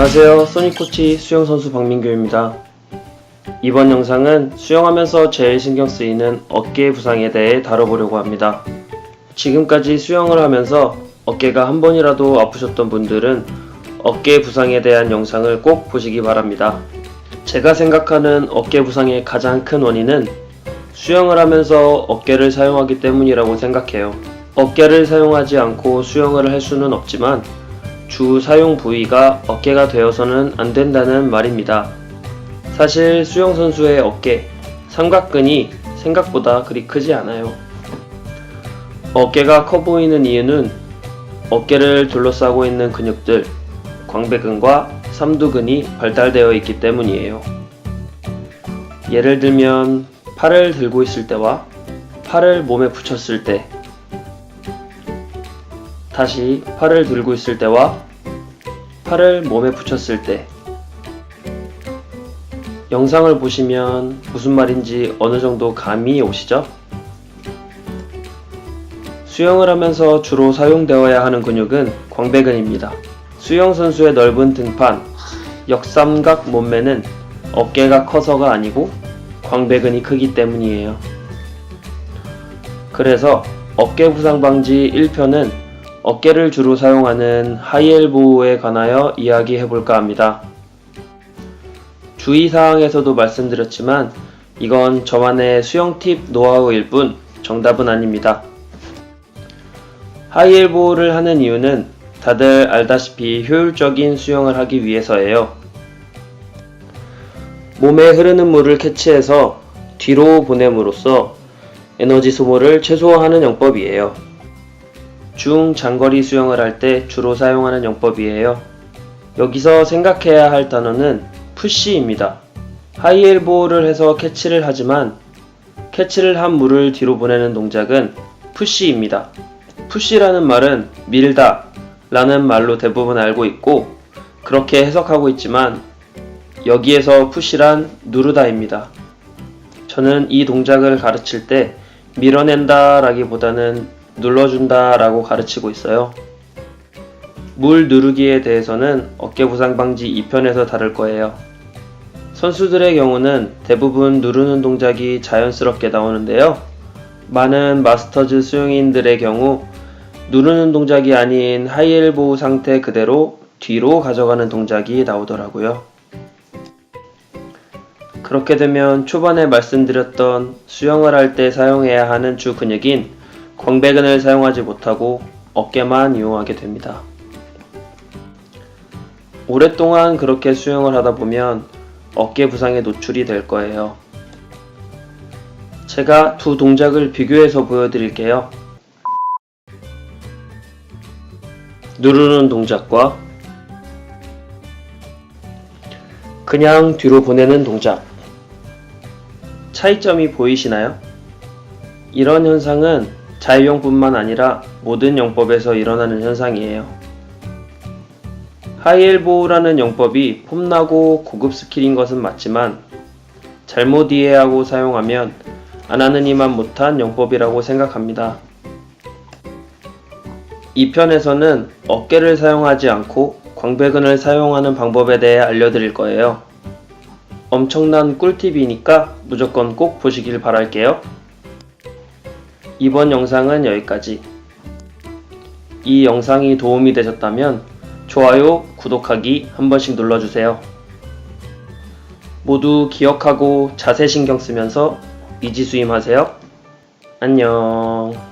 안녕하세요. 소니코치 수영선수 박민규입니다. 이번 영상은 수영하면서 제일 신경 쓰이는 어깨 부상에 대해 다뤄보려고 합니다. 지금까지 수영을 하면서 어깨가 한 번이라도 아프셨던 분들은 어깨 부상에 대한 영상을 꼭 보시기 바랍니다. 제가 생각하는 어깨 부상의 가장 큰 원인은 수영을 하면서 어깨를 사용하기 때문이라고 생각해요. 어깨를 사용하지 않고 수영을 할 수는 없지만 주 사용 부위가 어깨가 되어서는 안 된다는 말입니다. 사실 수영 선수의 어깨, 삼각근이 생각보다 그리 크지 않아요. 어깨가 커 보이는 이유는 어깨를 둘러싸고 있는 근육들, 광배근과 삼두근이 발달되어 있기 때문이에요. 예를 들면 팔을 들고 있을 때와 팔을 몸에 붙였을 때, 다시 팔을 들고 있을 때와 팔을 몸에 붙였을 때, 영상을 보시면 무슨 말인지 어느 정도 감이 오시죠? 수영을 하면서 주로 사용되어야 하는 근육은 광배근입니다. 수영 선수의 넓은 등판, 역삼각 몸매는 어깨가 커서가 아니고 광배근이 크기 때문이에요. 그래서 어깨 부상 방지 1편은 어깨를 주로 사용하는 하이엘보에 관하여 이야기해 볼까 합니다. 주의사항에서도 말씀드렸지만 이건 저만의 수영 팁 노하우일 뿐 정답은 아닙니다. 하이엘보를 하는 이유는 다들 알다시피 효율적인 수영을 하기 위해서예요. 몸에 흐르는 물을 캐치해서 뒤로 보냄으로써 에너지 소모를 최소화하는 영법이에요. 중 장거리 수영을 할 때 주로 사용하는 영법이에요. 여기서 생각해야 할 단어는 푸시입니다. 하이엘보를 해서 캐치를 하지만 캐치를 한 물을 뒤로 보내는 동작은 푸시입니다. 푸시라는 말은 밀다 라는 말로 대부분 알고 있고 그렇게 해석하고 있지만 여기에서 푸시란 누르다입니다. 저는 이 동작을 가르칠 때 밀어낸다 라기보다는 눌러준다 라고 가르치고 있어요. 물 누르기에 대해서는 어깨 부상 방지 2편에서 다룰 거예요. 선수들의 경우는 대부분 누르는 동작이 자연스럽게 나오는데요. 많은 마스터즈 수영인들의 경우 누르는 동작이 아닌 하이엘보 상태 그대로 뒤로 가져가는 동작이 나오더라고요. 그렇게 되면 초반에 말씀드렸던 수영을 할 때 사용해야 하는 주 근육인 광배근을 사용하지 못하고 어깨만 이용하게 됩니다. 오랫동안 그렇게 수영을 하다 보면 어깨 부상에 노출이 될 거예요. 제가 두 동작을 비교해서 보여드릴게요. 누르는 동작과 그냥 뒤로 보내는 동작. 차이점이 보이시나요? 이런 현상은 자유형뿐만 아니라 모든 영법에서 일어나는 현상이에요. 하이엘보우라는 영법이 폼나고 고급 스킬인 것은 맞지만 잘못 이해하고 사용하면 안 하는 이만 못한 영법이라고 생각합니다. 이 편에서는 어깨를 사용하지 않고 광배근을 사용하는 방법에 대해 알려드릴 거예요. 엄청난 꿀팁이니까 무조건 꼭 보시길 바랄게요. 이번 영상은 여기까지. 이 영상이 도움이 되셨다면 좋아요, 구독하기 한 번씩 눌러주세요. 모두 기억하고 자세 신경 쓰면서 이지수임 하세요. 안녕.